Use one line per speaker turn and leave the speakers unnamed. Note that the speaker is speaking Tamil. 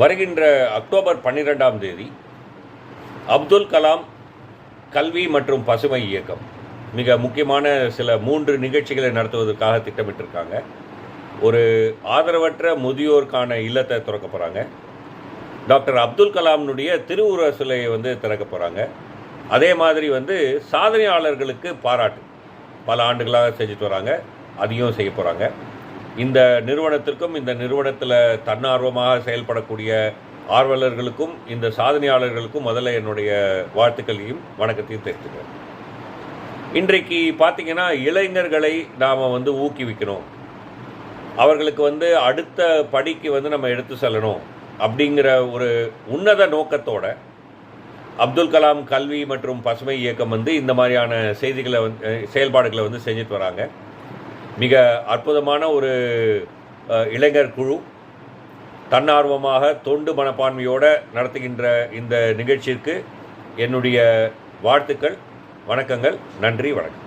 வருகின்ற அக்டோபர் பன்னிரெண்டாம் தேதி அப்துல் கலாம் கல்வி மற்றும் பசுமை இயக்கம். மிக முக்கியமான சில மூன்று நிகழ்ச்சிகளை நடத்துவதற்காக திட்டமிட்டிருக்காங்க. ஒரு ஆதரவற்ற முதியோருக்கான இல்லத்தை திறக்க போகிறாங்க டாக்டர் அப்துல் கலாம்னுடைய திருவுருவ சிலையை வந்து திறக்க போகிறாங்க அதே மாதிரி வந்து சாதனையாளர்களுக்கு பாராட்டு. பல ஆண்டுகளாக செஞ்சுட்டு வராங்க. அதையும் செய்ய போகிறாங்க இந்த நிறுவனத்திற்கும் இந்த நிறுவனத்தில் தன்னார்வமாக செயல்படக்கூடிய ஆர்வலர்களுக்கும் இந்த சாதனையாளர்களுக்கும் முதல்ல என்னுடைய வாழ்த்துக்களையும் வணக்கத்தையும் தெரிவித்துக்கிறேன். இன்றைக்கு பார்த்தீங்கன்னா இளைஞர்களை நாம் வந்து ஊக்குவிக்கணும். அவர்களுக்கு வந்து அடுத்த படிக்கு வந்து நம்ம எடுத்து செல்லணும் அப்படிங்கிற ஒரு உன்னத நோக்கத்தோட அப்துல் கலாம் கல்வி மற்றும் பசுமை இயக்கம் வந்து இந்த மாதிரியான செய்திகளை வந்து செயல்பாடுகளை வந்து செஞ்சுட்டு வராங்க. மிக அற்புதமான ஒரு இளைஞர் குழு தன்னார்வமாக தொண்டு மனப்பான்மையோடு நடத்துகின்ற இந்த நிகழ்ச்சிக்கு என்னுடைய வாழ்த்துக்கள் வணக்கங்கள் நன்றி வணக்கம்.